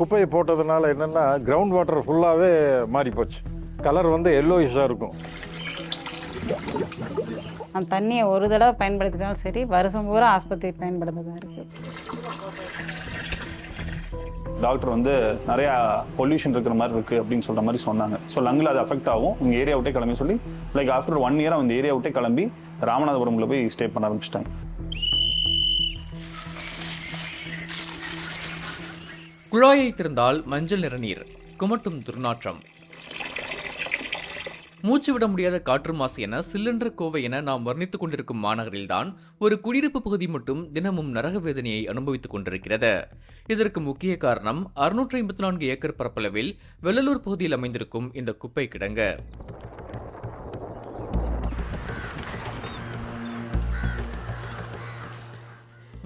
குப்பையை போட்டதுனால என்னென்னா கிரவுண்ட் வாட்டர் ஃபுல்லாகவே மாறி போச்சு. கலர் வந்து எல்லோயிஷாக இருக்கும். அந்த தண்ணியை ஒரு தடவை பயன்படுத்தினாலும் சரி வருஷம் பூரா ஆஸ்பத்திரி பயன்படுத்ததான் இருக்குது டாக்டர் வந்து நிறையா பொல்யூஷன் இருக்கிற மாதிரி இருக்கு அப்படின்னு சொல்ற மாதிரி சொன்னாங்க. ஸோ லங்கில் அது அஃபெக்ட் ஆகும். உங்க ஏரியா விட்டே கிளம்பி சொல்லி லைக் ஆஃப்டர் ஒன் இயர் அந்த ஏரியா விட்டே கிளம்பி ராமநாதபுரம்ல போய் ஸ்டே பண்ண ஆரம்பிச்சிட்டாங்க. குழாயை திறந்தால் மஞ்சள் நிற நீர் குமட்டும் துர்நாற்றம். மூச்சு விட முடியாத காற்று மாசு என சில்லென்ற கோவை என நாம் வர்ணித்துக் கொண்டிருக்கும் மாநகரில்தான் ஒரு குடியிருப்பு பகுதி மட்டும் தினமும் நரக வேதனையை அனுபவித்துக் கொண்டிருக்கிறது. இதற்கு முக்கிய காரணம் அறுநூற்றி ஐம்பத்தி நான்கு ஏக்கர் பரப்பளவில் வெள்ளலூர் பகுதியில் அமைந்திருக்கும் இந்த குப்பை கிடங்கு.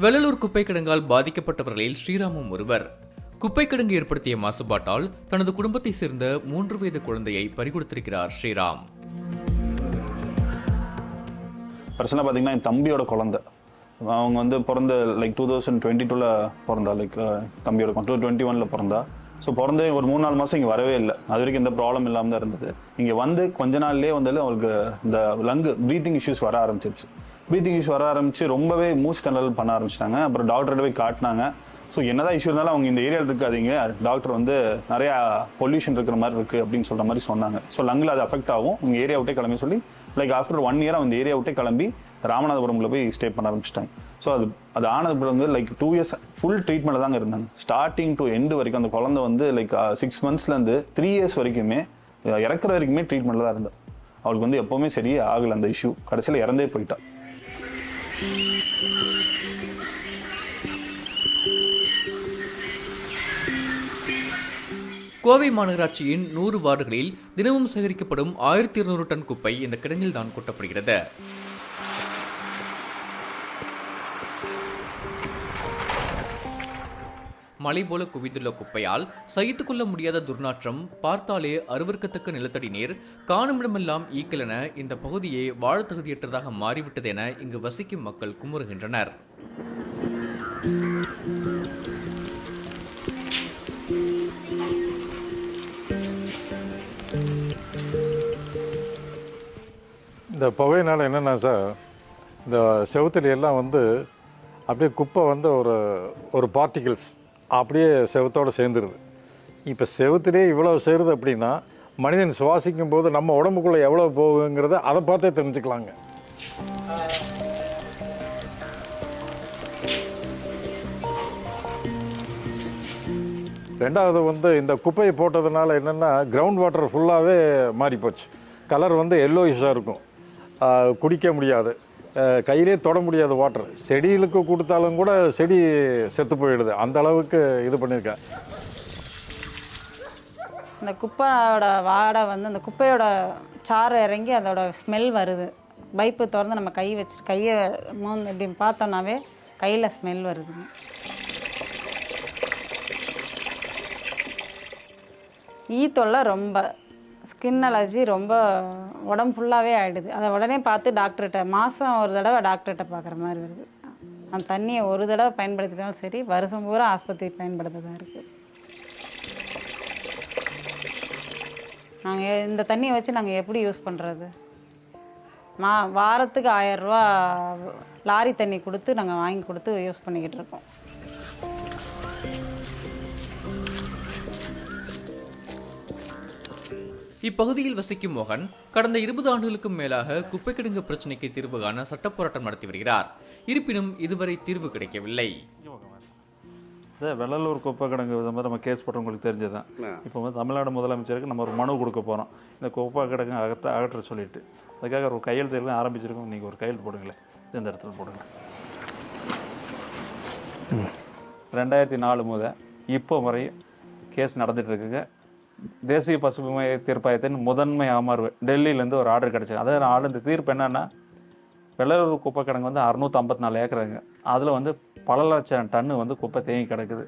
வெள்ளலூர் குப்பை கிடங்கால் பாதிக்கப்பட்டவர்களில் ஸ்ரீராமும் ஒருவர். குப்பை கிடங்கு ஏற்படுத்திய மாசுபாட்டால் தனது குடும்பத்தை சேர்ந்த மூன்று வயது குழந்தையை பறிகொடுத்திருக்கிறார் ஸ்ரீராம். பிரச்சனை பார்த்தீங்கன்னா என் தம்பியோட குழந்தை. அவங்க வந்து பிறந்த லைக் டூ தௌசண்ட் டுவெண்ட்டி டூவில் பிறந்தா லைக் தம்பியோட டூ டுவெண்ட்டி ஒனில் பிறந்தா. ஸோ பிறந்து ஒரு மூணு நாலு மாதம் இங்கே வரவே இல்லை. அது வரைக்கும் எந்த ப்ராப்ளம் இல்லாமல் தான் இருந்தது. இங்கே வந்து கொஞ்ச நாள்லேயே வந்து அவங்களுக்கு இந்த லங்கு ப்ரீத்திங் இஷ்யூஸ் வர ஆரம்பிச்சிருச்சு. ப்ரீத்திங் இஷ்யூஸ் வர ஆரம்பிச்சு ரொம்பவே மூச்சு திணறல் பண்ண ஆரம்பிச்சிட்டாங்க. அப்புறம் டாக்டர்கிட்ட போய் காட்டினாங்க. ஸோ என்னதான் இஷ்யூ இருந்தாலும் அவங்க இந்த ஏரியாவில் இருக்காதீங்க. டாக்டர் வந்து நிறையா பொல்யூஷன் இருக்கிற மாதிரி இருக்குது அப்படின்னு சொல்கிற மாதிரி சொன்னாங்க. ஸோ லங்கில் அது அஃபெக்ட் ஆகும். உங்கள் ஏரியா விட்டே கிளம்பி சொல்லி லைக் ஆஃப்டர் ஒன் இயர் அந்த ஏரியா விட்டே கிளம்பி ராமநாதபுரம்ல போய் ஸ்டே பண்ண ஆரம்பிச்சிட்டாங்க. ஸோ அது அது ஆனது பிறகு like two years full treatment தாங்க இருந்தாங்க. ஸ்டார்டிங் டு எண்டு வரைக்கும் அந்த குழந்தை வந்து லைக் சிக்ஸ் மந்த்ஸ்லேருந்து த்ரீ இயர்ஸ் வரைக்குமே இறக்குற வரைக்குமே ட்ரீட்மெண்ட்டில் தான் இருந்தா. அவளுக்கு வந்து எப்போவுமே சரியே ஆகலை அந்த இஷ்யூ கடைசியில் இறந்தே போயிட்டா. கோவை மாநகராட்சியின் நூறு வார்டுகளில் தினமும் சேகரிக்கப்படும் ஆயிரத்தி இருநூறு டன் குப்பை இந்த கிடங்கில் தான் கொட்டப்படுகிறது. மலை போல குவிந்துள்ள குப்பையால் சகித்துக் கொள்ள முடியாத துர்நாற்றம் பார்த்தாலே அருவருக்கத்தக்க நிலத்தடி நீர் காணுமிடமெல்லாம் ஈக்கலென இந்த பகுதியே வாழ தகுதியற்றதாக மாறிவிட்டது என இங்கு வசிக்கும் மக்கள் குமுறுகின்றனர். இந்த புகையினால் என்னென்னா சார் இந்த செவுத்துல எல்லாம் வந்து அப்படியே குப்பை வந்து ஒரு ஒரு பார்ட்டிகிள்ஸ் அப்படியே செவத்தோடு சேர்ந்துருது. இப்போ செவுத்துலேயே இவ்வளோ சேருது அப்படின்னா மனிதன் சுவாசிக்கும் போது நம்ம உடம்புக்குள்ளே எவ்வளோ போகுங்கிறத அதை பார்த்தே தெரிஞ்சுக்கலாங்க. ரெண்டாவது வந்து இந்த குப்பையை போட்டதுனால என்னென்னா கிரவுண்ட் வாட்டர் ஃபுல்லாகவே மாறிப்போச்சு. கலர் வந்து எல்லோயிஷாக இருக்கும். குடிக்க முடியாது. கையிலே தொட முடியாது வாட்டர் செடிகளுக்கு கொடுத்தாலும் கூட செடி செத்து போயிடுது. அந்த அளவுக்கு இது பண்ணியிருக்கேன். இந்த குப்பையோட வாடை வந்து அந்த குப்பையோட சாறு இறங்கி அதோட ஸ்மெல் வருது. பைப்பு திறந்து நம்ம கை வச்சு கையை மூந்து இப்படி பார்த்தோன்னாவே கையில் ஸ்மெல் வருதுங்க ஈ தொல்லை ரொம்ப. ஸ்கின் அலர்ஜி ரொம்ப உடம்பு ஃபுல்லாகவே ஆகிடுது அதை உடனே பார்த்து டாக்டர்கிட்ட மாதம் ஒரு தடவை டாக்டர்கிட்ட பார்க்குற மாதிரி வருது. அந்த தண்ணியை ஒரு தடவை பயன்படுத்தினாலும் சரி வருஷம் பூரா ஆஸ்பத்திரி பயன்படுத்ததான் இருக்குது நாங்கள் இந்த தண்ணியை வச்சு நாங்கள் எப்படி யூஸ் பண்ணுறது மா வாரத்துக்கு ஆயரூவா லாரி தண்ணி கொடுத்து நாங்கள் வாங்கி கொடுத்து யூஸ் பண்ணிக்கிட்டு இருக்கோம். இப்பகுதியில் வசிக்கும் மோகன் கடந்த இருபது ஆண்டுகளுக்கும் மேலாக குப்பை கிடங்கு பிரச்சினைக்கு தீர்வு காண சட்ட போராட்டம் நடத்தி வருகிறார். இருப்பினும் இதுவரை தீர்வு கிடைக்கவில்லை. இது வெள்ளலூர் குப்பை கிடங்கு இது மாதிரி நம்ம கேஸ் போட்டவங்களுக்கு தெரிஞ்சது தான். இப்போ வந்து தமிழ்நாடு முதலமைச்சருக்கு நம்ம ஒரு மனு கொடுக்க போகிறோம் இந்த குப்பை கிடங்கு அகற்ற அகற்ற சொல்லிட்டு. அதுக்காக ஒரு கையெழுத்து ஆரம்பிச்சிருக்கோம். நீங்கள் ஒரு கையெழுத்து போடுங்களேன். இந்த இடத்துல போடுங்க. ரெண்டாயிரத்தி நாலு முதல் இப்போ வரை கேஸ் நடந்துட்டு இருக்குங்க. தேசிய பசுமை தீர்ப்பாயத்தின் முதன்மை அமர்வு டெல்லியிலேருந்து ஒரு ஆர்டர் கிடச்சிது. அதாவது ஆர்டர் இந்த தீர்ப்பு என்னென்னா வெள்ளலூர் குப்பை கிடங்கு வந்து அறுநூத்தி ஐம்பத்தி நாலு ஏக்கருங்க. அதில் வந்து பல லட்சம் டன்னு வந்து குப்பை தேங்கி கிடக்குது.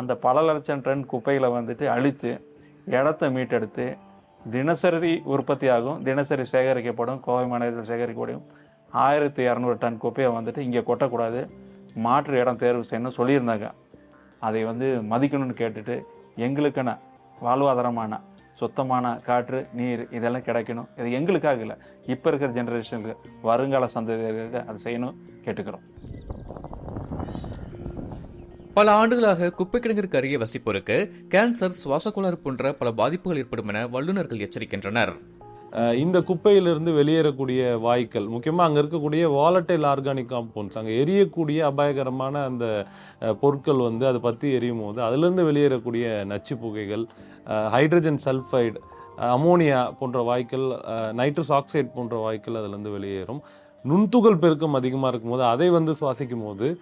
அந்த பல லட்சம் டன் குப்பைகளை வந்துட்டு அழித்து இடத்த மீட்டெடுத்து தினசரி உற்பத்தியாகும் தினசரி சேகரிக்கப்படும் கோவை மாநிலத்தில் சேகரிக்கப்படும். ஆயிரத்தி இரநூறு டன் குப்பையை வந்துட்டு இங்கே கொட்டக்கூடாது மாற்று இடம் தேர்வு செய்யணும்னு சொல்லியிருந்தாங்க. அதை வந்து மதிக்கணும்னு கேட்டுட்டு எங்களுக்கான வாழ்வாதாரமான சுத்தமான காற்று நீர் இதெல்லாம் கிடைக்கணும். இது எங்களுக்காக இல்லை. இப்போ இருக்கிற ஜெனரேஷனுக்கு வருங்கால சந்ததியர்களுக்கு அதை செய்யணும் கேட்டுக்கிறோம். பல ஆண்டுகளாக குப்பை கிடங்கிற்கு அருகே வசிப்போருக்கு கேன்சர் சுவாசக்கோளாறு போன்ற பல பாதிப்புகள் ஏற்படும் என வல்லுநர்கள் எச்சரிக்கின்றனர். இந்த குப்பையிலிருந்து வெளியேறக்கூடிய வாய்க்கள் முக்கியமாக அங்கே இருக்கக்கூடிய வாலட்டைல் ஆர்கானிக் காம்பவுண்ட்ஸ் அங்கே எரியக்கூடிய அபாயகரமான அந்த பொருட்கள் வந்து அதை பற்றி எரியும் போது அதிலிருந்து வெளியேறக்கூடிய நச்சு புகைகள் ஹைட்ரஜன் சல்ஃபைடு அமோனியா போன்ற வாய்க்கள் நைட்ரஸ் ஆக்சைடு போன்ற வாய்க்கள் அதிலிருந்து வெளியேறும். நுண்துகள் பெருக்கம் அதிகமாக இருக்கும்போது அதை வந்து சுவாசிக்கும் போது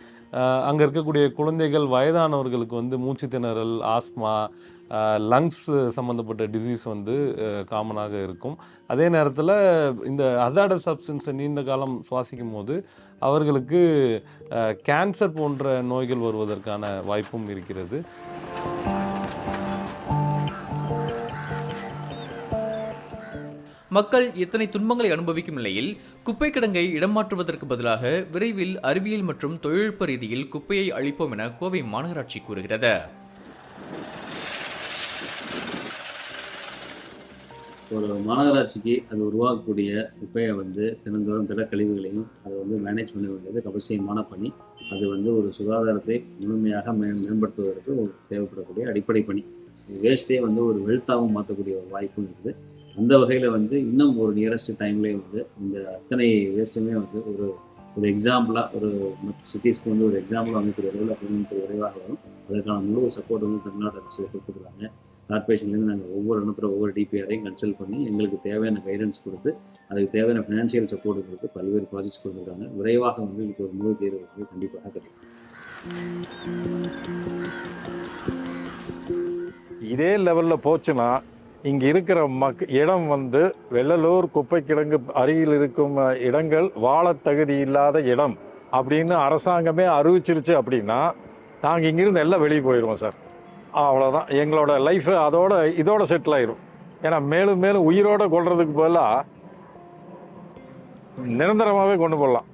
அங்கே இருக்கக்கூடிய குழந்தைகள் வயதானவர்களுக்கு வந்து மூச்சு திணறல் ஆஸ்மா லங்ஸ் சம்மந்தப்பட்ட டிசீஸ் வந்து காமனாக இருக்கும். அதே நேரத்தில் இந்த அசாட சப்ஸ்டன்ஸை நீண்ட காலம் சுவாசிக்கும் போது அவர்களுக்கு கேன்சர் போன்ற நோய்கள் வருவதற்கான வாய்ப்பும் இருக்கிறது. மக்கள் இத்தனை துன்பங்களை அனுபவிக்கும் நிலையில் குப்பை கிடங்கை இடமாற்றுவதற்கு பதிலாக விரைவில் அறிவியல் மற்றும் தொழில்நுட்ப ரீதியில் குப்பையை அழிப்போம் என கோவை மாநகராட்சி கூறுகிறது. ஒரு மாநகராட்சிக்கு அது உருவாக்கக்கூடிய குப்பையை வந்து தினந்தோறும் திடக்கழிவுகளையும் அதை வந்து மேனேஜ் பண்ண வேண்டியது அவசியமான பணி. அது வந்து ஒரு சுகாதாரத்தை முழுமையாக மே மேம்படுத்துவதற்கு ஒரு தேவைப்படக்கூடிய அடிப்படை பணி. வேஸ்ட்டே வந்து ஒரு வெல்த்தாகவும் மாற்றக்கூடிய ஒரு வாய்ப்பும் இருக்குது. அந்த வகையில் வந்து இன்னும் ஒரு நியரஸ்ட் டைம்லேயே வந்து இந்த அத்தனை வேஸ்ட்டுமே வந்து ஒரு ஒரு எக்ஸாம்பிளாக ஒரு மற்ற சிட்டிஸ்க்கு வந்து ஒரு எக்ஸாம்பிள் அமைக்கிற அளவில் தொழில்நுட்பம் விரைவாக வரும். அதற்கான முழு சப்போர்ட் வந்து தமிழ்நாடு அரசு கொடுத்துருக்காங்க. கார்பரேஷன்லேருந்து நாங்கள் ஒவ்வொரு அனுப்புகிற ஒவ்வொரு டிபிஆரையும் கன்சல்ட் பண்ணி எங்களுக்கு தேவையான கைடன்ஸ் கொடுத்து அதுக்கு தேவையான ஃபினான்ஷியல் சப்போர்ட் கொடுத்து பல்வேறு ப்ராஜெக்ட்ஸ் கொடுத்துருக்காங்க. விரைவாக வந்து இதுக்கு ஒரு முழு தேர்வு வந்து கண்டிப்பாக கிடைக்கும். இதே லெவலில் போச்சுன்னா இங்கே இருக்கிற மக் இடம் வந்து வெள்ளலூர் குப்பை கிடங்கு அருகில் இருக்கும் இடங்கள் வாழ தகுதி இல்லாத இடம் அப்படின்னு அரசாங்கமே அறிவிச்சிருச்சு அப்படின்னா நாங்கள் இங்கிருந்து எல்லாம் வெளியே போயிடுவோம் சார். அவ்வளோதான் எங்களோட லைஃப் அதோட இதோட செட்டில் ஆயிரும். ஏன்னா மேலும் மேலும் உயிரோட கொள்றதுக்கு பதிலாக நிரந்தரமாகவே கொண்டு போடலாம்